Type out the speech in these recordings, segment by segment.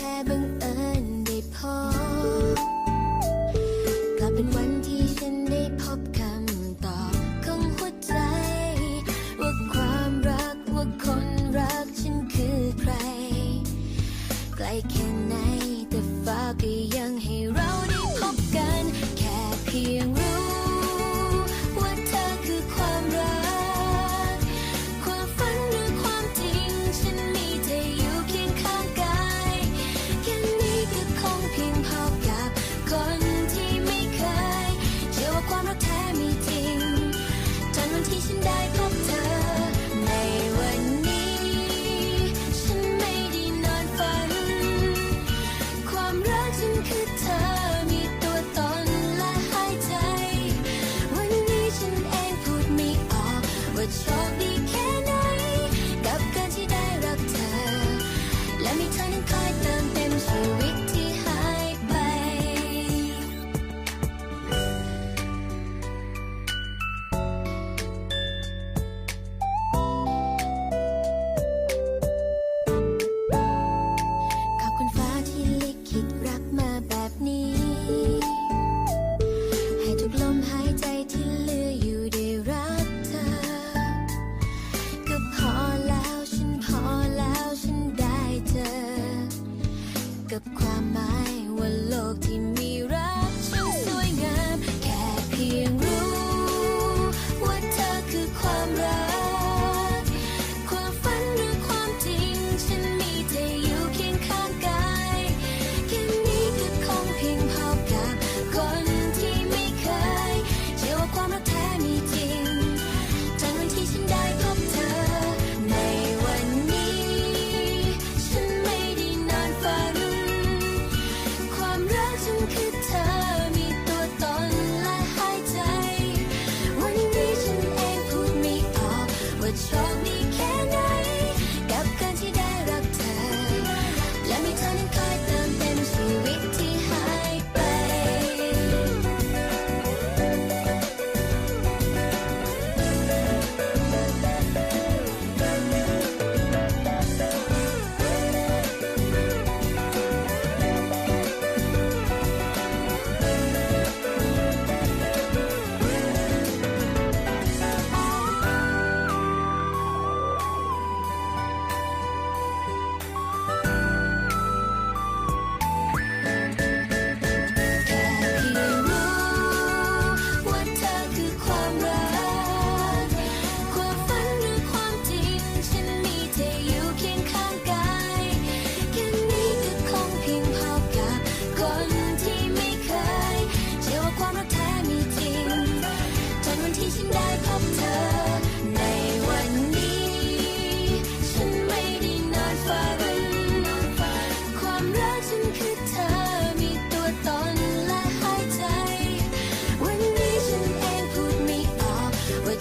ค่บังเอิญได้พบกลับเป็นวันที่ฉันได้พบคำตอบของหัวใจ ว่าความรักว่าคนรักฉันคือใคร ไกลแค่ไหนแต่ฟ้าก็ยังให้เราได้พบกัน แค่เพียง strong.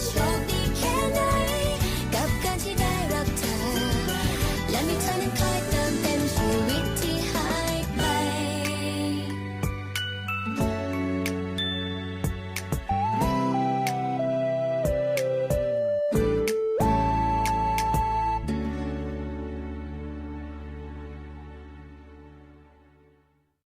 It's